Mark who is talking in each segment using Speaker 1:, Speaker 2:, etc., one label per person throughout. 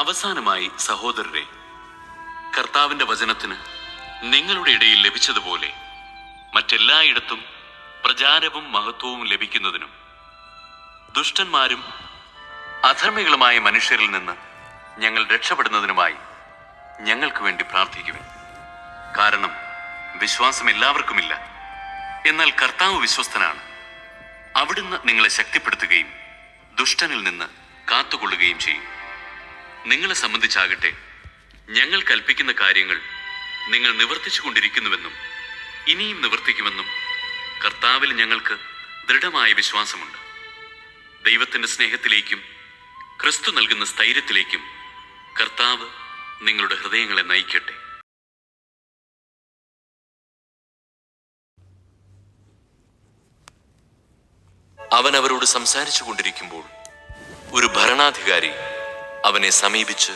Speaker 1: അവസാനമായി സഹോദരരെ കർത്താവിന്റെ വചനത്തിന് നിങ്ങളുടെ ഇടയിൽ ലഭിച്ചതുപോലെ മറ്റെല്ലായിടത്തും പ്രചാരവും മഹത്വവും ലഭിക്കുന്നതിനും ദുഷ്ടന്മാരും അധർമ്മികളുമായ മനുഷ്യരിൽ നിന്ന് ഞങ്ങൾ രക്ഷപ്പെടുന്നതിനുമായി ഞങ്ങൾക്ക് വേണ്ടി പ്രാർത്ഥിക്കുവിൻ. കാരണം വിശ്വാസം എല്ലാവർക്കുമില്ല. എന്നാൽ കർത്താവ് വിശ്വസ്തനാണ്. അവിടുന്ന് നിങ്ങളെ ശക്തിപ്പെടുത്തുകയും ദുഷ്ടനിൽ നിന്ന് കാത്തുകൊള്ളുകയും ചെയ്യും. നിങ്ങളെ സംബന്ധിച്ചാകട്ടെ ഞങ്ങൾ കൽപ്പിക്കുന്ന കാര്യങ്ങൾ നിങ്ങൾ നിവർത്തിച്ചു കൊണ്ടിരിക്കുന്നുവെന്നും ഇനിയും നിവർത്തിക്കുമെന്നും കർത്താവിൽ ഞങ്ങൾക്ക് ദൃഢമായ വിശ്വാസമുണ്ട്. ദൈവത്തിന്റെ സ്നേഹത്തിലേക്കും ക്രിസ്തു നൽകുന്ന സ്ഥൈര്യത്തിലേക്കും കർത്താവ് നിങ്ങളുടെ ഹൃദയങ്ങളെ നയിക്കട്ടെ.
Speaker 2: അവൻ അവരോട് സംസാരിച്ചു കൊണ്ടിരിക്കുമ്പോൾ ഒരു ഭരണാധികാരി അവനെ സമീപിച്ച്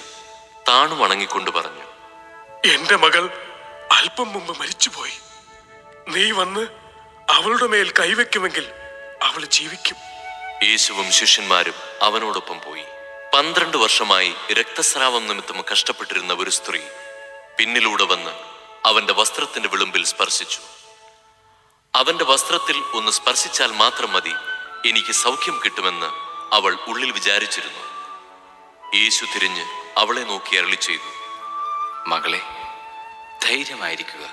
Speaker 2: താണു വണങ്ങിക്കൊണ്ട് പറഞ്ഞു
Speaker 3: എന്റെ മകൾ അല്പം മുമ്പ് മരിച്ചുപോയി. നീ വന്ന് അവളുടെ മേൽ കൈവയ്ക്കുമെങ്കിൽ അവൾ ജീവിക്കും.
Speaker 2: യേശുവും ശിഷ്യന്മാരും അവനോടൊപ്പം പോയി. പന്ത്രണ്ട് വർഷമായി രക്തസ്രാവം നിമിത്തം കഷ്ടപ്പെട്ടിരുന്ന ഒരു സ്ത്രീ പിന്നിലൂടെ വന്ന് അവന്റെ വസ്ത്രത്തിന്റെ വിളുമ്പിൽ സ്പർശിച്ചു. അവന്റെ വസ്ത്രത്തിൽ ഒന്ന് സ്പർശിച്ചാൽ മാത്രം മതി എനിക്ക് സൗഖ്യം കിട്ടുമെന്ന് അവൾ ഉള്ളിൽ വിചാരിച്ചിരുന്നു. യേശു തിരിഞ്ഞ് അവളെ നോക്കി അരളി ചെയ്തു.
Speaker 4: മകളെ ധൈര്യമായിരിക്കുക.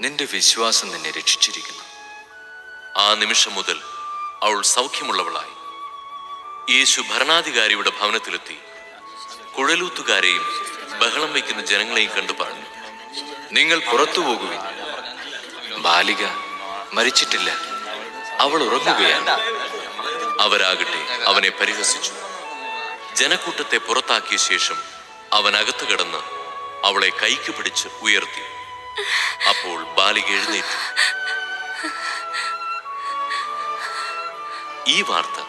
Speaker 4: നിന്റെ വിശ്വാസം നിന്നെ രക്ഷിച്ചിരിക്കുന്നു.
Speaker 2: ആ നിമിഷം മുതൽ അവൾ സൗഖ്യമുള്ളവളായി. യേശു ഭരണാധികാരിയുടെ ഭവനത്തിലെത്തി. കുഴലൂത്തുകാരെയും ബഹളം വയ്ക്കുന്ന ജനങ്ങളെയും കണ്ടു പറഞ്ഞു
Speaker 4: നിങ്ങൾ പുറത്തു പോകുവിൻ. ബാലിക മരിച്ചിട്ടില്ല. അവൾ ഉറങ്ങുകയാണ്.
Speaker 2: അവരാകട്ടെ അവനെ പരിഹസിച്ചു. ജനക്കൂട്ടത്തെ പുറത്താക്കിയ ശേഷം അവൻ അകത്തു കിടന്ന് അവളെ കൈക്ക് പിടിച്ച് ഉയർത്തി. അപ്പോൾ ബാലിക എഴുന്നേറ്റു. ഈ വാർത്ത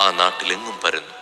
Speaker 2: ആ നാട്ടിലെങ്ങും പരന്നു.